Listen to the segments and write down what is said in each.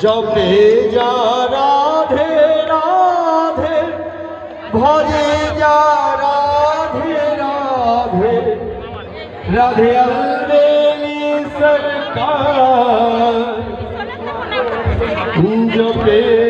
জপে যা রাধে রাধে। ভরে যা রাধে রাধে। রাধে আলেলি সরকার। জপে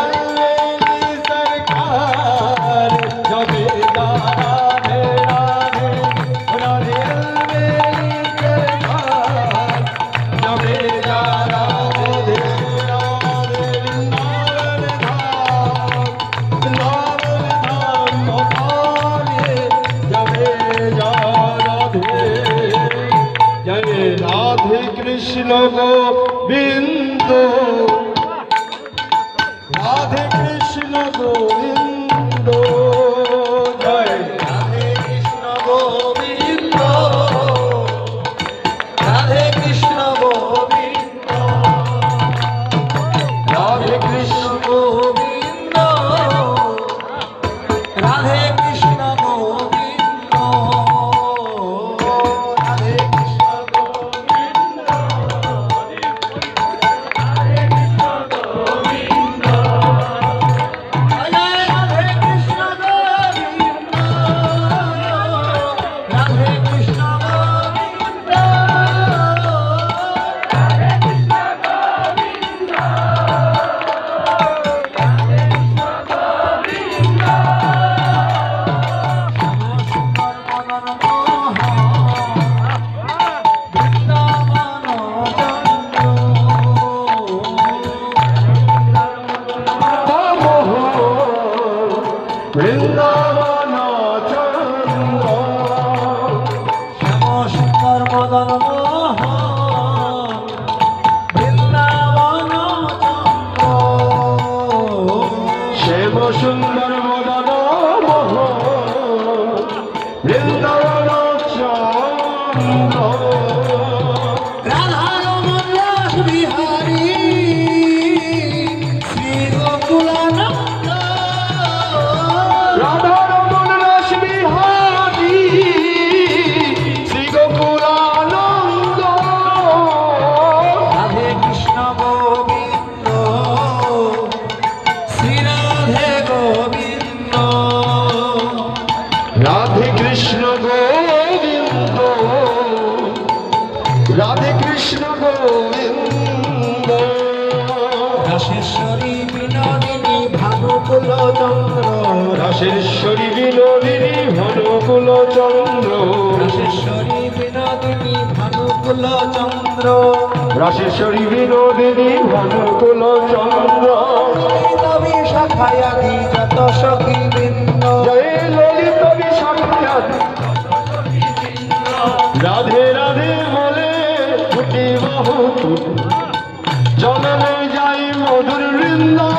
কৃষ্ণ গোবিন্দ রাধে কৃষ্ণ গোবিন্দ। শ্যাম সুন্দর মদন রাশেশ্বরী বিনোদিনী ভানুকুল চন্দ্র রাশেশ্বরী বিনোদিনী ভানুকুল চন্দ্র। রাশেশ্বরী বিনোদিনী ভানুকুল চন্দ্র। রাশেশ্বরী বিনোদিনী ভানুকুল চন্দ্র। তবে শাখায়াদি যত সখী বৃন্দ। রাধে রাধে বলে ফুটি বাহু জননে Allah